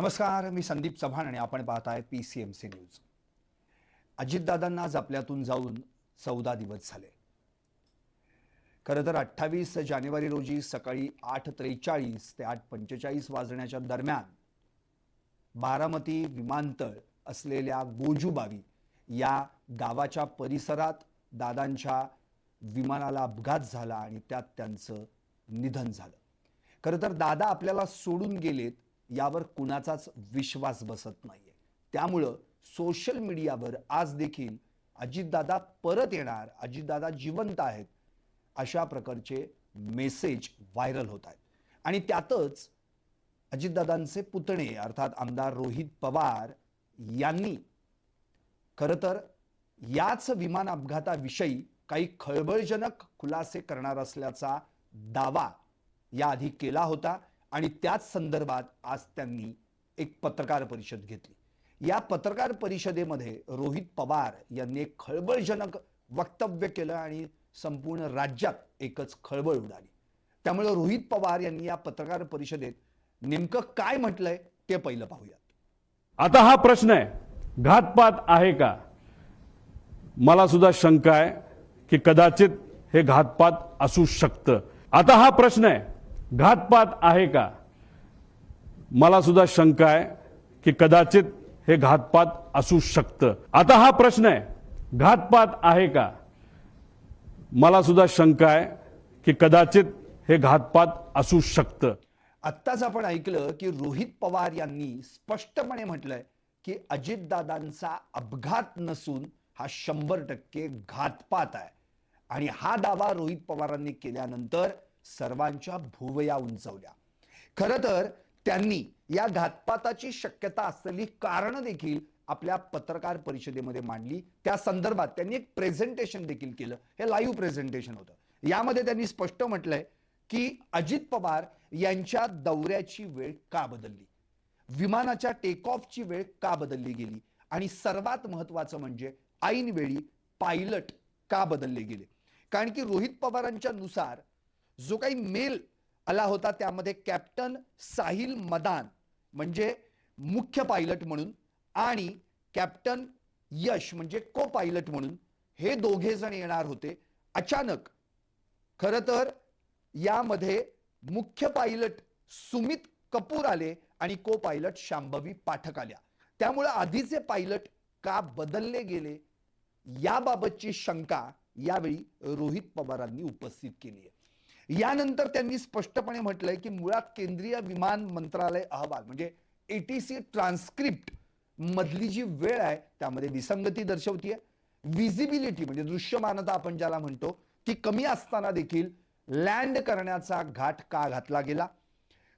नमस्कार मी संदीप चव्हाण आणि आपण पाहत आहे P C M C news अजितदादांना आज आपल्यातून जाऊन चौदा दिवस झाले. खरं तर अठ्ठावीस जानेवारी रोजी सकाळी आठ त्रेचाळीस ते आठ पंचेचाळीस वाजण्याच्या दरम्यान बारामती विमानतळ असलेल्या गोजूबावी या गावाच्या परिसरात दादांच्या विमानाला अपघात झाला आणि त्यात त्यांचं निधन झालं. खरं तर दादा आपल्याला सोडून गेलेत यावर कुणाचाच विश्वास बसत नाहीये. त्यामुळं सोशल मीडियावर आज देखील अजितदादा परत येणार अजितदादा जिवंत आहेत अशा प्रकारचे मेसेज व्हायरल होत आहेत. आणि त्यातच अजितदादांचे पुतणे अर्थात आमदार रोहित पवार यांनी खरं तर याच विमान अपघाताविषयी काही खळबळजनक खुलासे करणार असल्याचा दावा याआधी केला होता. आणि त्याच संदर्भात आज त्यांनी एक पत्रकार परिषद घेतली. या पत्रकार परिषदेमध्ये रोहित पवार यांनी एक खळबळजनक वक्तव्य केलं आणि संपूर्ण राज्यात एकच खळबळ उडाली. त्यामुळे रोहित पवार यांनी या पत्रकार परिषदेत नेमकं काय म्हटलंय ते पहिलं पाहूयात. आता हा प्रश्न आहे. घातपात आहे का? मला सुद्धा शंका आहे की कदाचित हे घातपात असू शकतं. आता हा प्रश्न आहे. घातपात आहे का? मला सुद्धा शंका आहे की कदाचित हे घातपात असू शकतं. आता हा प्रश्न आहे घातपात आहे का? मला सुद्धा शंका आहे की कदाचित हे घातपात असू शकतं. आत्ताच आपण ऐकलं की रोहित पवार यांनी स्पष्टपणे म्हटलंय की अजितदादांचा अपघात नसून हा शंभर टक्के घातपात आहे. आणि हा दावा रोहित पवारांनी केल्यानंतर सर्वांच्या भुवया उंचवल्या. खरं तर त्यांनी या घातपाताची शक्यता असलेली कारण देखील आपल्या पत्रकार परिषदेमध्ये मांडली. त्या संदर्भात त्यांनी एक प्रेझेंटेशन देखील केलं. हे लाईव्ह प्रेझेंटेशन होतं. यामध्ये त्यांनी स्पष्ट म्हटलंय की अजित पवार यांच्या दौऱ्याची वेळ का बदलली? विमानाच्या टेक ऑफची वेळ का बदलली गेली? आणि सर्वात महत्वाचं म्हणजे ऐन वेळी पायलट का बदलले गेले? कारण की रोहित पवारांच्या नुसार जो काही मेल आला होता त्यामध्ये कॅप्टन साहिल मदान म्हणजे मुख्य पायलट म्हणून आणि कॅप्टन यश म्हणजे को पायलट म्हणून हे दोघे जण येणार होते. अचानक खरं तर यामध्ये मुख्य पायलट सुमित कपूर आले आणि को पायलट शांभवी पाठक आल्या. त्यामुळं आधीचे पायलट का बदलले गेले? याबाबतची शंका यावेळी रोहित पवारांनी उपस्थित केली आहे. यानंतर त्यांनी स्पष्टपणे म्हटलंय की मुळात केंद्रीय विमान मंत्रालय अहवाल म्हणजे एटीसी ट्रान्स्क्रिप्ट मधली जी वेळ आहे त्यामध्ये विसंगती दर्शवतीये. विजिबिलिटी म्हणजे दृश्यमानता आपण ज्याला म्हणतो ती कमी असताना देखील लँड करण्याचा घाट का घातला गेला?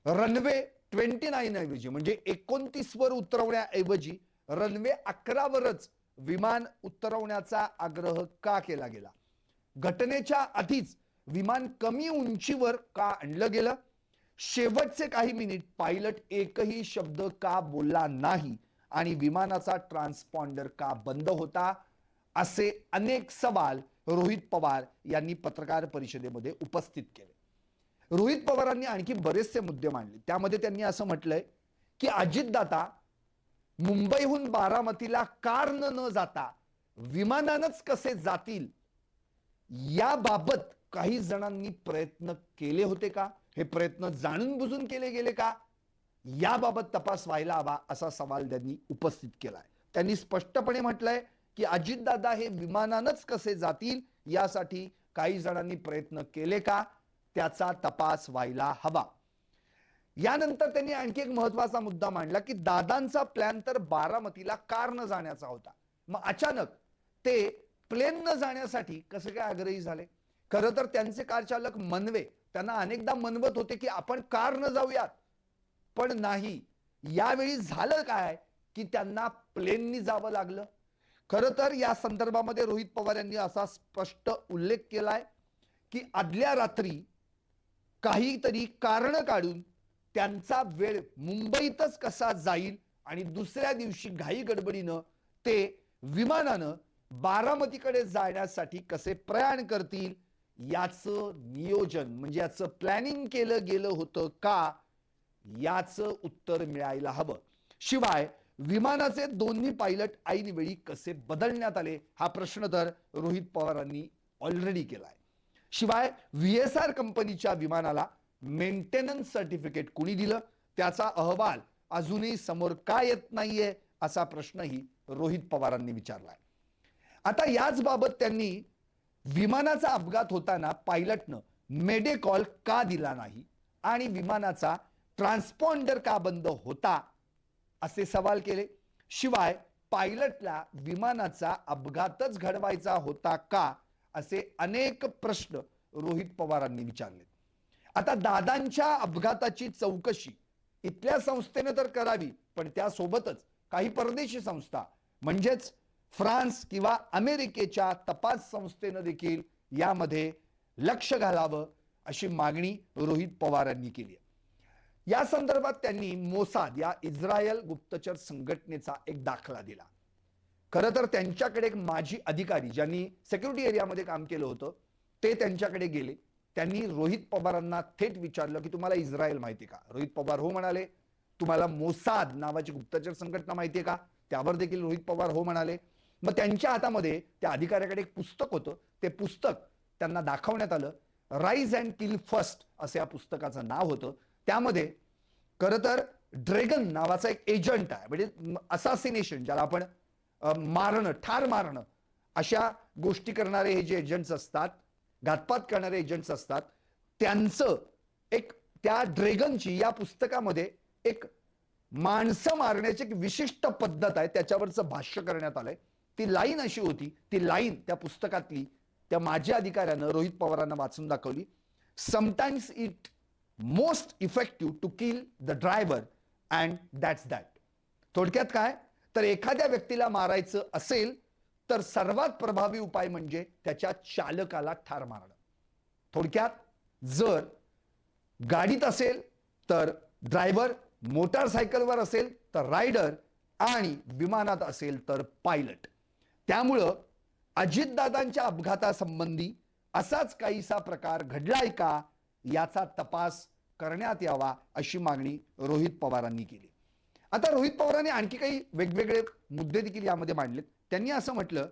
रनवे ट्वेंटी नाईन ऐवजी म्हणजे एकोणतीस वर उतरवण्याऐवजी रनवे अकरावरच विमान उतरवण्याचा आग्रह का केला गेला? घटनेच्या आधीच विमान कमी उंचीवर का आणलं गेलं? शेवटचे काही मिनिट पायलट एकही शब्द का बोलला नाही आणि विमानाचा ट्रान्सपॉन्डर का बंद होता? असे अनेक सवाल रोहित पवार यांनी पत्रकार परिषदेमध्ये उपस्थित केले. रोहित पवारांनी आणखी बरेचसे मुद्दे मांडले. त्यामध्ये त्यांनी असं म्हटलंय की अजितदादा मुंबईहून बारामतीला कारनं न जाता विमानानंच कसे जातील? याबाबत काही जणांनी प्रयत्न केले होते का? हे प्रयत्न जाणून बुजून केले गेले का? याबाबत तपास व्हायला हवा असा सवाल त्यांनी उपस्थित केलाय. त्यांनी स्पष्टपणे म्हटलंय की अजितदादा हे विमानानंच कसे जातील यासाठी काही जणांनी प्रयत्न केले का? त्याचा तपास व्हायला हवा. यानंतर त्यांनी आणखी एक महत्त्वाचा मुद्दा मांडला की दादांचा प्लॅन तर बारामतीला कार न जाण्याचा होता. मग अचानक ते प्लेन न जाण्यासाठी कसे काय आग्रही झाले? खरं तर त्यांचे कार चालक मनवे त्यांना अनेकदा मनवत होते की आपण कार न जाऊयात. पण नाही. यावेळी झालं काय की त्यांना प्लेननी जावं लागलं? खरं तर या संदर्भामध्ये रोहित पवार यांनी असा स्पष्ट उल्लेख केलाय की आदल्या रात्री काहीतरी कारण काढून त्यांचा वेळ मुंबईतच कसा जाईल आणि दुसऱ्या दिवशी घाई गडबडीनं ते विमानानं बारामतीकडे जाण्यासाठी कसे प्रयाण करतील याचं नियोजन म्हणजे याचं प्लॅनिंग केलं गेलं होतं का याचं उत्तर मिळायला हवं. शिवाय विमानाचे दोन्ही पायलट ऐनवेळी कसे बदलण्यात आले हा प्रश्न तर रोहित पवारांनी ऑलरेडी केलाय. शिवाय व्ही एस आर कंपनीच्या विमानाला मेंटेनन्स सर्टिफिकेट कुणी दिलं? त्याचा अहवाल अजूनही समोर का येत नाहीये असा प्रश्नही रोहित पवारांनी विचारलाय. आता याच बाबत त्यांनी विमानाचा अपघात होताना पायलटनं मेडे कॉल का दिला नाही आणि विमानाचा ट्रान्सपॉन्डर का बंद होता असे सवाल केले. शिवाय पायलटला विमानाचा अपघातच घडवायचा होता का असे अनेक प्रश्न रोहित पवारांनी विचारले. आता दादांच्या अपघाताची चौकशी इथल्या संस्थेनं तर करावी पण त्यासोबतच काही परदेशी संस्था म्हणजेच फ्रान्स किंवा अमेरिकेच्या तपास संस्थेनं देखील यामध्ये लक्ष घालावं अशी मागणी रोहित पवारांनी केली आहे. या संदर्भात त्यांनी मोसाद या इस्रायल गुप्तचर संघटनेचा एक दाखला दिला. खरं तर त्यांच्याकडे एक माजी अधिकारी ज्यांनी सेक्युरिटी एरियामध्ये काम केलं होतं ते त्यांच्याकडे गेले. त्यांनी रोहित पवारांना थेट विचारलं की तुम्हाला इस्रायल माहिती का? रोहित पवार हो म्हणाले तुम्हाला मोसाद नावाची गुप्तचर संघटना माहिती आहे का? त्यावर देखील रोहित पवार हो म्हणाले. मग त्यांच्या हातामध्ये त्या अधिकाऱ्याकडे एक पुस्तक होतं. ते पुस्तक त्यांना दाखवण्यात आलं. राईज अँड किल फर्स्ट असं या पुस्तकाचं नाव होतं. त्यामध्ये खरं तर ड्रॅगन नावाचा एक एजंट आहे. म्हणजे असासिनेशन ज्याला आपण मारणं ठार मारणं अशा गोष्टी करणारे हे जे एजंट्स असतात घातपात करणारे एजंट्स असतात त्यांचं एक त्या ड्रॅगनची या पुस्तकामध्ये एक माणसं मारण्याची एक विशिष्ट पद्धत आहे. त्याच्यावरचं भाष्य करण्यात आलंय. ती लाईन अशी होती ती लाईन त्या पुस्तकातली त्या माझ्या अधिकाऱ्यानं रोहित पवारांना वाचून दाखवली. Sometimes it most effective to kill the driver and that's that थोडक्यात काय? तर एखाद्या व्यक्तीला मारायचं असेल तर सर्वात प्रभावी उपाय म्हणजे त्याच्या चालकाला ठार मारणं. थोडक्यात जर गाडीत असेल तर ड्रायव्हर मोटारसायकलवर असेल तर रायडर आणि विमानात असेल तर पायलट त्यामुळं अजितदादांच्या अपघातासंबंधी असाच काहीसा प्रकार घडलाय का याचा तपास करण्यात यावा अशी मागणी रोहित पवारांनी केली. आता रोहित पवारांनी आणखी काही वेगवेगळे मुद्दे देखील यामध्ये मांडलेत. त्यांनी असं म्हटलं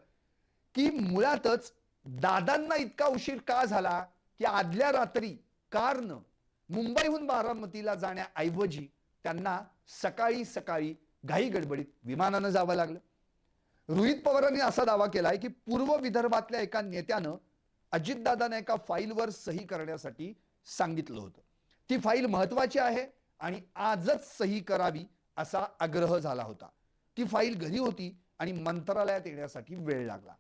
की मुळातच दादांना इतका उशीर का झाला की आदल्या रात्री कारनं मुंबईहून बारामतीला जाण्याऐवजी त्यांना सकाळी सकाळी घाई गडबडीत विमानानं जावं लागलं. रोहित पवारांनी असा दावा केलाय की पूर्व विदर्भातल्या एका नेत्यानं अजितदादांना एका फाईलवर सही करण्यासाठी सांगितलं होतं. ती फाईल महत्वाची आहे आणि आजच सही करावी असा आग्रह झाला होता. ती फाईल घरी होती आणि मंत्रालयात येण्यासाठी वेळ लागला.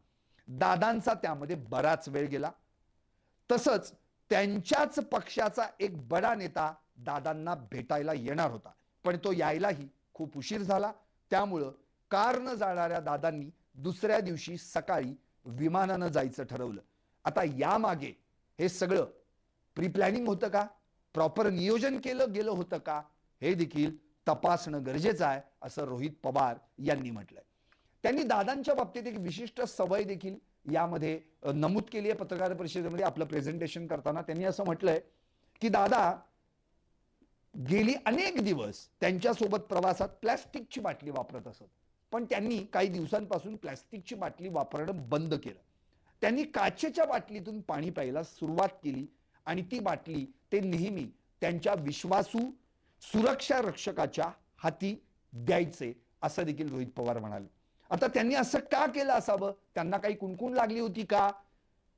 दादांचा त्यामध्ये बराच वेळ गेला. तसंच त्यांच्याच पक्षाचा एक बडा नेता दादांना भेटायला येणार होता. पण तो यायलाही खूप उशीर झाला. त्यामुळं कारनं जाणाऱ्या दादांनी दुसऱ्या दिवशी सकाळी विमानानं जायचं ठरवलं. आता यामागे हे सगळं प्री प्लॅनिंग होतं का? प्रॉपर नियोजन केलं गेलं होतं का? हे देखील तपासणं गरजेचं आहे असं रोहित पवार यांनी म्हटलंय. त्यांनी दादांच्या बाबतीत एक विशिष्ट सवय देखील यामध्ये नमूद केली आहे पत्रकार परिषदेमध्ये. आपलं प्रेझेंटेशन करताना त्यांनी असं म्हटलंय की दादा गेली अनेक दिवस त्यांच्यासोबत प्रवासात प्लॅस्टिकची बाटली वापरत असत. पण त्यांनी काही दिवसांपासून प्लॅस्टिकची बाटली वापरणं बंद केलं. त्यांनी काचेच्या बाटलीतून पाणी प्यायला सुरुवात केली आणि ती बाटली ते नेहमी त्यांच्या विश्वासू सुरक्षा रक्षकाच्या हाती द्यायचे असं देखील रोहित पवार म्हणाले. आता त्यांनी असं का केलं असावं? त्यांना काही कुणकुण लागली होती का?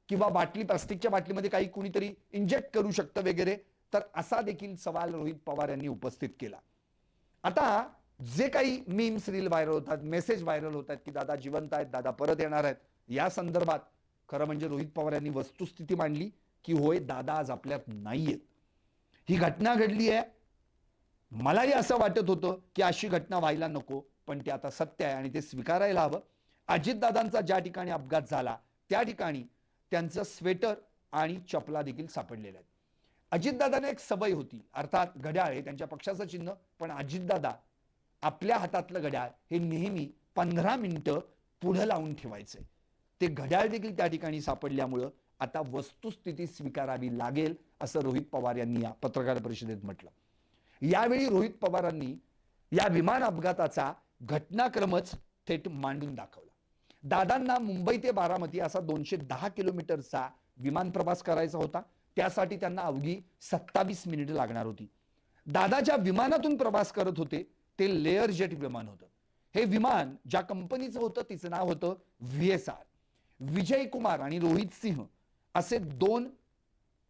किंवा बाटली प्लास्टिकच्या बाटलीमध्ये काही कुणीतरी इंजेक्ट करू शकतं वगैरे? तर असा देखील सवाल रोहित पवार यांनी उपस्थित केला. आता जे काही मीम्स रील व्हायरल होतात मेसेज व्हायरल होतात की दादा जिवंत आहेत दादा परत येणार आहेत. या संदर्भात खरं म्हणजे रोहित पवार यांनी वस्तुस्थिती मांडली की होय दादा आज आपल्यात नाहीयेत. ही घटना घडली आहे. मलाही असं वाटत होतं की अशी घटना व्हायला नको पण ते आता सत्य आहे आणि ते स्वीकारायला हवं. अजितदादांचा ज्या ठिकाणी अपघात झाला त्या ठिकाणी त्यांचं स्वेटर आणि चपला देखील सापडलेल्या आहेत. अजितदादांना एक सवय होती अर्थात घड्याळ हे त्यांच्या पक्षाचं चिन्ह पण अजितदादा आपल्या हातातलं घड्याळ हे नेहमी पंधरा मिनटं पुढं लावून ठेवायचे. ते घड्याळ देखील त्या ठिकाणी सापडल्यामुळं आता वस्तुस्थिती स्वीकारावी लागेल असं रोहित पवार यांनी या पत्रकार परिषदेत म्हटलं. यावेळी रोहित पवारांनी या विमान अपघाताचा घटनाक्रमच थेट मांडून दाखवला. दादांना मुंबई ते बारामती असा दोनशे दहा किलोमीटरचा विमान प्रवास करायचा होता. त्यासाठी त्यांना अवघी सत्तावीस मिनिटं लागणार होती. दादाच्या विमानातून प्रवास करत होते. ते लेअर जेट विमान होतं. हे विमान ज्या कंपनीचं होतं तिचं नाव होतं V S R. Vijay Kumar आणि रोहित सिंह असे दोन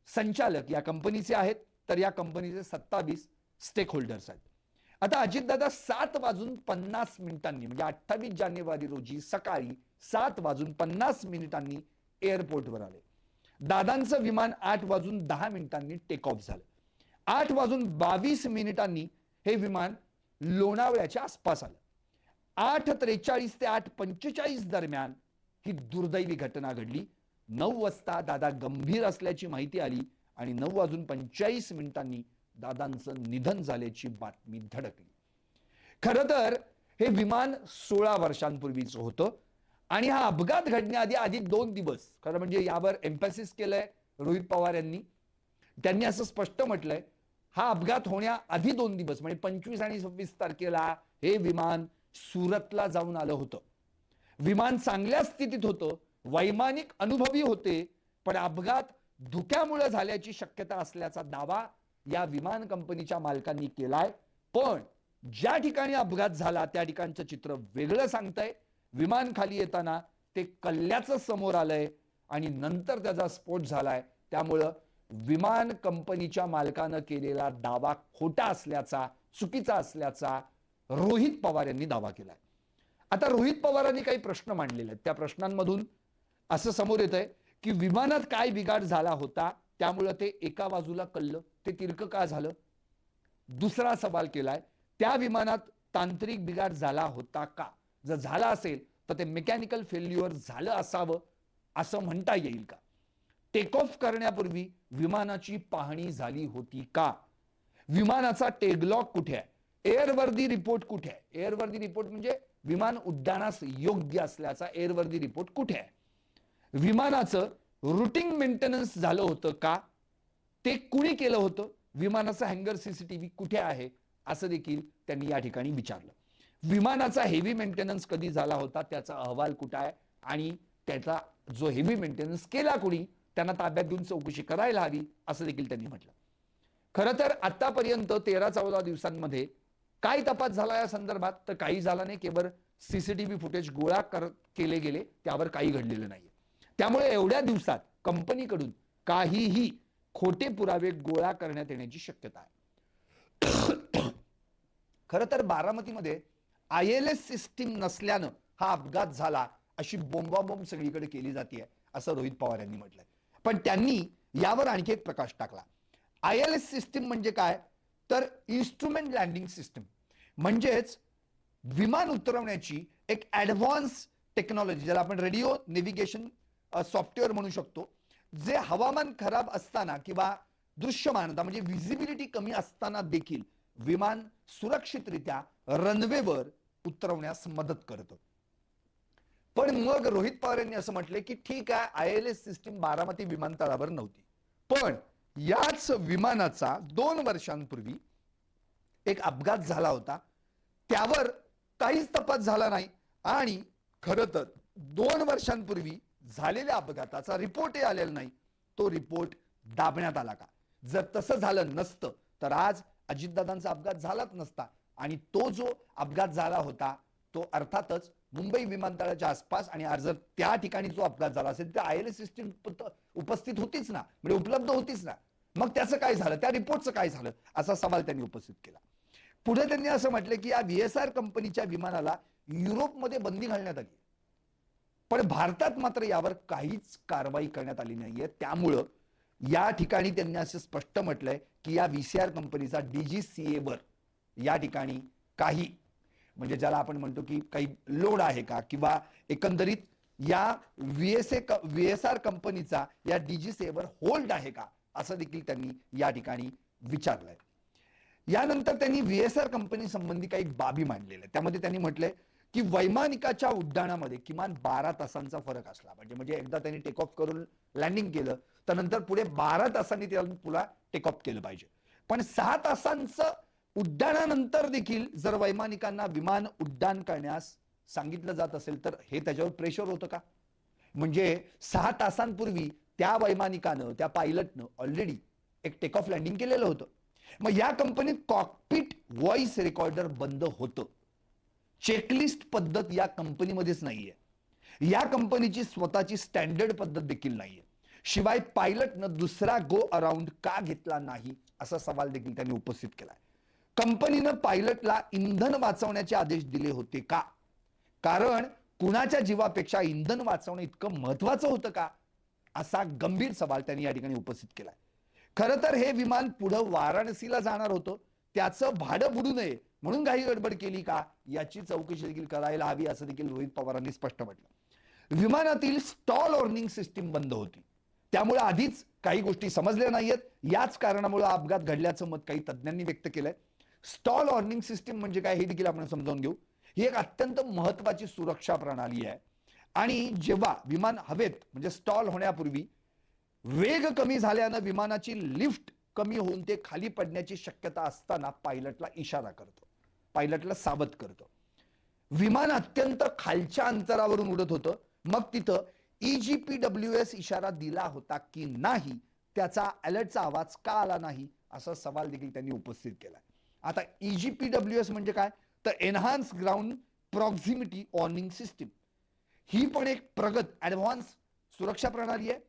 संचालक या कंपनीचे आहेत तर या कंपनीचे सत्तावीस स्टेक होल्डर्स आहेत. आता अजितदादा सात वाजून पन्नास मिनिटांनी म्हणजे अठ्ठावीस जानेवारी रोजी सकाळी सात वाजून पन्नास मिनिटांनी एअरपोर्टवर आले. दादांचं विमान आठ वाजून दहा मिनिटांनी टेक ऑफ झालं. आठ वाजून बावीस मिनिटांनी हे विमान लोणावळ्याच्या आसपास आलं. आठ त्रेचाळीस ते आठ पंचेचाळीस दरम्यान ही दुर्दैवी घटना घडली. नऊ वाजता दादा गंभीर असल्याची माहिती आली आणि नऊ वाजून पंचेचाळीस मिनिटांनी दादांचं निधन झाल्याची बातमी धडकली. खरं तर हे विमान सोळा वर्षांपूर्वीच होतं आणि हा अपघात घडण्याआधी आधी दोन दिवस खरं म्हणजे यावर एम्फॅसिस केलंय रोहित पवार यांनी. त्यांनी असं स्पष्ट म्हटलंय हा अपघात होण्याआधी दोन दिवस म्हणजे पंचवीस आणि सव्वीस तारखेला हे विमान सुरतला जाऊन आलं होतं. विमान चांगल्या स्थितीत होतं वैमानिक अनुभवी होते पण अपघात धुक्यामुळे झाल्याची शक्यता असल्याचा दावा या विमान कंपनीच्या मालकांनी केलाय. पण ज्या ठिकाणी अपघात झाला त्या ठिकाणचं चित्र वेगळं सांगतंय. विमान खाली येताना ते कल्ल्याचं समोर आलंय आणि नंतर त्याचा स्फोट झालाय. त्यामुळं विमान कंपनीच्या मालकानं केलेला दावा खोटा असल्याचा चुकीचा असल्याचा रोहित पवार यांनी दावा केलाय. आता रोहित पवारांनी काही प्रश्न मांडलेले आहेत. त्या प्रश्नांमधून असं समोर येत आहे की विमानात काय बिघाड झाला होता त्यामुळं ते एका बाजूला कळलं ते तिरकं का झालं? दुसरा सवाल केलाय त्या विमानात तांत्रिक बिघाड झाला होता का? जर झाला असेल तर ते मेकॅनिकल फेल्युअर झालं असावं असं म्हणता येईल का? टेक ऑफ करण्यापूर्वी विमानाची पाहणी झाली होती का? विमानाचा टेगलॉक कुठे आहे? एअरवर्दी रिपोर्ट कुठे आहे? एअरवर्दी रिपोर्ट म्हणजे विमान उड्डाणास योग्य असल्याचा एअरवर्दी रिपोर्ट कुठे आहे? विमानाचं रुटीन मेंटेनन्स झालं होतं का? ते कुणी केलं होतं? विमानाचा हँगर सीसीटीव्ही कुठे आहे? असं देखील त्यांनी या ठिकाणी विचारलं. विमानाचा हेवी मेंटेनन्स कधी झाला होता? त्याचा अहवाल कुठे आहे? आणि त्याचा जो हेवी मेंटेनन्स केला कुणी? त्यांना ताब्यात घेऊन चौकशी करायला हवी असं देखील त्यांनी म्हटलं. खरं तर आतापर्यंत तेरा चौदा दिवसांमध्ये काय तपास झाला या संदर्भात? तर काही झाला नाही केवळ सीसीटीव्ही फुटेज गोळा कर केले गेले त्यावर काही घडलेलं नाही त्यामुळे एवढ्या दिवसात कंपनीकडून काहीही खोटे पुरावे गोळा करण्यात येण्याची शक्यता आहे. खरं तर बारामतीमध्ये आय एल एस सिस्टीम नसल्यानं हा अपघात झाला अशी बोंबाबोंब सगळीकडे केली जाते असं रोहित पवार यांनी म्हटलंय. पण त्यांनी यावर आणखी एक प्रकाश टाकला. आय एल एस सिस्टीम म्हणजे काय? तर इन्स्ट्रुमेंट लँडिंग सिस्टीम म्हणजेच विमान उतरवण्याची एक ॲडव्हान्स टेक्नॉलॉजी ज्याला आपण रेडिओ नेव्हिगेशन सॉफ्टवेअर म्हणू शकतो जे हवामान खराब असताना किंवा दृश्यमानता म्हणजे व्हिजिबिलिटी कमी असताना देखील विमान सुरक्षितरित्या रनवेवर उतरवण्यास मदत करतं. पण मग रोहित पवार यांनी असं म्हटलं की ठीक आहे I L S system Baramati विमानतळावर नव्हती. पण याच विमानाचा दोन वर्षांपूर्वी एक अपघात झाला होता. त्यावर काहीच तपास झाला नाही. आणि खरं तर दोन वर्षांपूर्वी झालेल्या अपघाताचा रिपोर्टही आलेला नाही. तो रिपोर्ट दाबण्यात आला का? जर तसं झालं नसतं तर आज अजितदादांचा अपघात झालाच नसता. आणि तो जो अपघात झाला होता तो अर्थातच मुंबई विमानतळाच्या आसपास आणि आज जर त्या ठिकाणी जो अपघात झाला असेल तर आय एल एस सिस्टीम उपस्थित होतीच ना. म्हणजे उपलब्ध होतीच ना. मग त्याचं काय झालं? त्या रिपोर्टचं काय झालं? असा सवाल त्यांनी उपस्थित केला. पुढे त्यांनी असं म्हटलं की या व्ही एस आर कंपनीच्या विमानाला युरोपमध्ये बंदी घालण्यात आली पण भारतात मात्र यावर काहीच कारवाई करण्यात आली नाहीये. त्यामुळं या ठिकाणी त्यांनी असं स्पष्ट म्हटलंय की या व्ही सी आर कंपनीचा डीजीसीए वर या ठिकाणी काही म्हणजे ज्याला आपण म्हणतो की काही लोड आहे का? किंवा एकंदरीत या V S A V S R कंपनीचा या डीजीसीए वर होल्ड आहे का? असं देखील त्यांनी या ठिकाणी विचारलंय. यानंतर त्यांनी व्ही एस आर कंपनी संबंधी काही बाबी मांडलेल्या आहेत. त्यामध्ये त्यांनी म्हटलंय की वैमानिकाच्या उड्डाणामध्ये किमान बारा तासांचा फरक असला पाहिजे. म्हणजे एकदा त्यांनी टेक ऑफ करून लँडिंग केलं तर नंतर पुढे बारा तासांनी त्याला पुन्हा टेक ऑफ केलं पाहिजे. पण सहा तासांचं उड्डाणानंतर देखील जर वैमानिकांना विमान उड्डाण करण्यास सांगितलं जात असेल तर हे त्याच्यावर प्रेशर होतं का? म्हणजे सहा तासांपूर्वी त्या वैमानिकानं त्या पायलटनं ऑलरेडी एक टेक ऑफ लँडिंग केलेलं होतं. मग या कंपनीत कॉकपिट व्हॉइस रेकॉर्डर बंद होतं. चेकलिस्ट पद्धत या कंपनीमध्येच नाहीये. या कंपनीची स्वतःची स्टँडर्ड पद्धत देखील नाहीये. शिवाय पायलटनं दुसरा गो अराउंड का घेतला नाही असा सवाल देखील त्यांनी उपस्थित केलाय. कंपनीनं पायलटला इंधन वाचवण्याचे आदेश दिले होते का? कारण कुणाच्या जीवापेक्षा इंधन वाचवणं इतकं महत्वाचं होतं का? असा गंभीर सवाल त्यांनी या ठिकाणी उपस्थित केलाय. खरं तर हे विमान पुढं वाराणसीला जाणार होतं. त्याचं भाडं बुडू नये म्हणून काही गडबड केली का? याची चौकशी देखील करायला हवी असं देखील रोहित पवारांनी स्पष्ट म्हटलं. विमानातील स्टॉल ऑर्निंग सिस्टीम बंद होती. त्यामुळे आधीच काही गोष्टी समजल्या नाहीयेत. याच कारणामुळे अपघात घडल्याचं मत काही तज्ज्ञांनी व्यक्त केलंय. स्टॉल ऑर्निंग सिस्टीम म्हणजे काय हे देखील आपण समजावून घेऊ. ही एक अत्यंत महत्वाची सुरक्षा प्रणाली आहे. आणि जेव्हा विमान हवेत म्हणजे स्टॉल होण्यापूर्वी वेग कमी झाल्यानं विमानाची लिफ्ट कमी होऊन ते खाली पडण्याची शक्यता असताना पायलटला इशारा करतो. पायलटला सावध करतो. विमान अत्यंत खालच्या अंतरावरून उडत होतं. मग तिथं ई पी डब्ल्यू एस इशारा दिला होता की नाही त्याचा अलर्टचा आवाज का आला नाही असा सवाल देखील त्यांनी उपस्थित केला. आता E ईजीपीडब्ल्यू एस म्हणजे काय? तर enhance ground proximity warning system ही पण एक प्रगत ऍडव्हान्स सुरक्षा प्रणाली आहे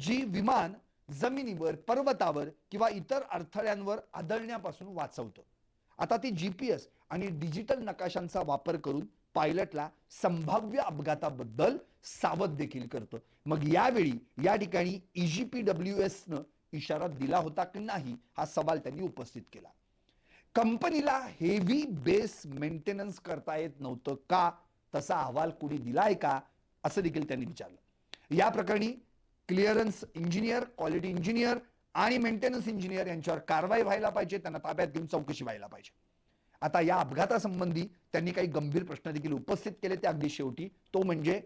जी विमान जमिनीवर पर्वतावर किंवा इतर अडथळ्यांवर आदळण्यापासून वाचवतं. आता ती जीपीएस आणि डिजिटल नकाशांचा वापर करून पायलटला संभाव्य अपघाताबद्दल सावध देखील करतं. मग यावेळी या ठिकाणी ईजीपी ईजीपीडब्ल्यू एस न इशारा दिला होता की नाही हा सवाल त्यांनी उपस्थित केला. कंपनीला हेवी बेस मेंटेनन्स करता येत नव्हतं का? तसा अहवाल कुणी दिलाय का? असं देखील त्यांनी विचारलं. या प्रकरणी क्लिअरन्स इंजिनियर क्वालिटी इंजिनियर आणि मेंटेनन्स इंजिनियर यांच्यावर कारवाई व्हायला पाहिजे त्यांना ताब्यात घेऊन चौकशी व्हायला पाहिजे. आता या अपघातासंबंधी त्यांनी काही गंभीर प्रश्न देखील उपस्थित केले ते अगदी शेवटी. तो म्हणजे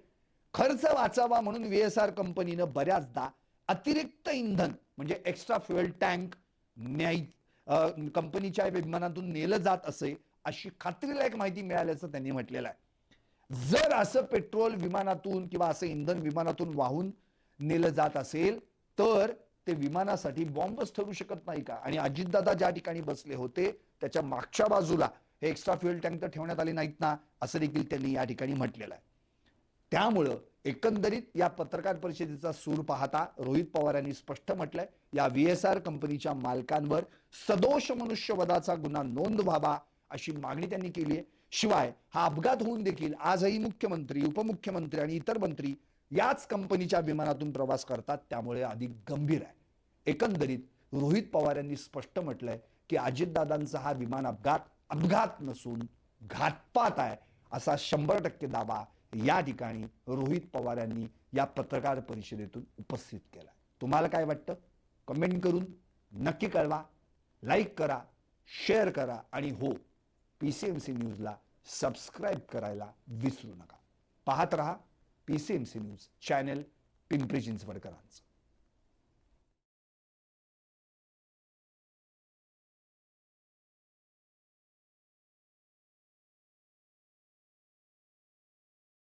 खर्च वाचावा म्हणून व्हीएसआर कंपनीनं बऱ्याचदा अतिरिक्त इंधन म्हणजे एक्स्ट्रा फ्युएल टँक न्याय कंपनीच्या विमानातून नेलं जात असे अशी खात्रीलायक माहिती मिळाल्याचं त्यांनी म्हटलेलं आहे. जर असं पेट्रोल विमानातून किंवा असं इंधन विमानातून वाहून नेलं जात असेल तर ते विमानासाठी बॉम्बच ठरू शकत नाही का? आणि अजितदादा ज्या ठिकाणी बसले होते त्याच्या मागच्या बाजूला हे एक्स्ट्रा फ्युएल टँक तर ठेवण्यात आले नाहीत ना असं देखील त्यांनी या ठिकाणी म्हटलेलं आहे. त्यामुळं एकंदरीत या पत्रकार परिषदेचा सूर पाहता रोहित पवार यांनी स्पष्ट म्हटलंय या व्हीएसआर कंपनीच्या मालकांवर सदोष मनुष्यवधाचा गुन्हा नोंद व्हावा अशी मागणी त्यांनी केली आहे. शिवाय हा अपघात होऊन देखील आजही मुख्यमंत्री उपमुख्यमंत्री आणि इतर मंत्री याच कंपनीच्या विमानातून प्रवास करतात त्यामुळे अधिक गंभीर आहे. एकंदरीत रोहित पवार यांनी स्पष्ट म्हटलंय की अजितदादांचा हा विमान अपघात अपघात नसून घातपात आहे असा शंभर टक्के दावा या ठिकाणी रोहित पवार यांनी या पत्रकार परिषदेतून उपस्थित केला. तुम्हाला काय वाटतं? कमेंट करून नक्की कळवा लाईक करा शेअर करा आणि हो पी सी एम सी न्यूजला सबस्क्राईब करायला विसरू नका. पाहत रहा P C M C news channel Pimpri चिंचवडकरांचं.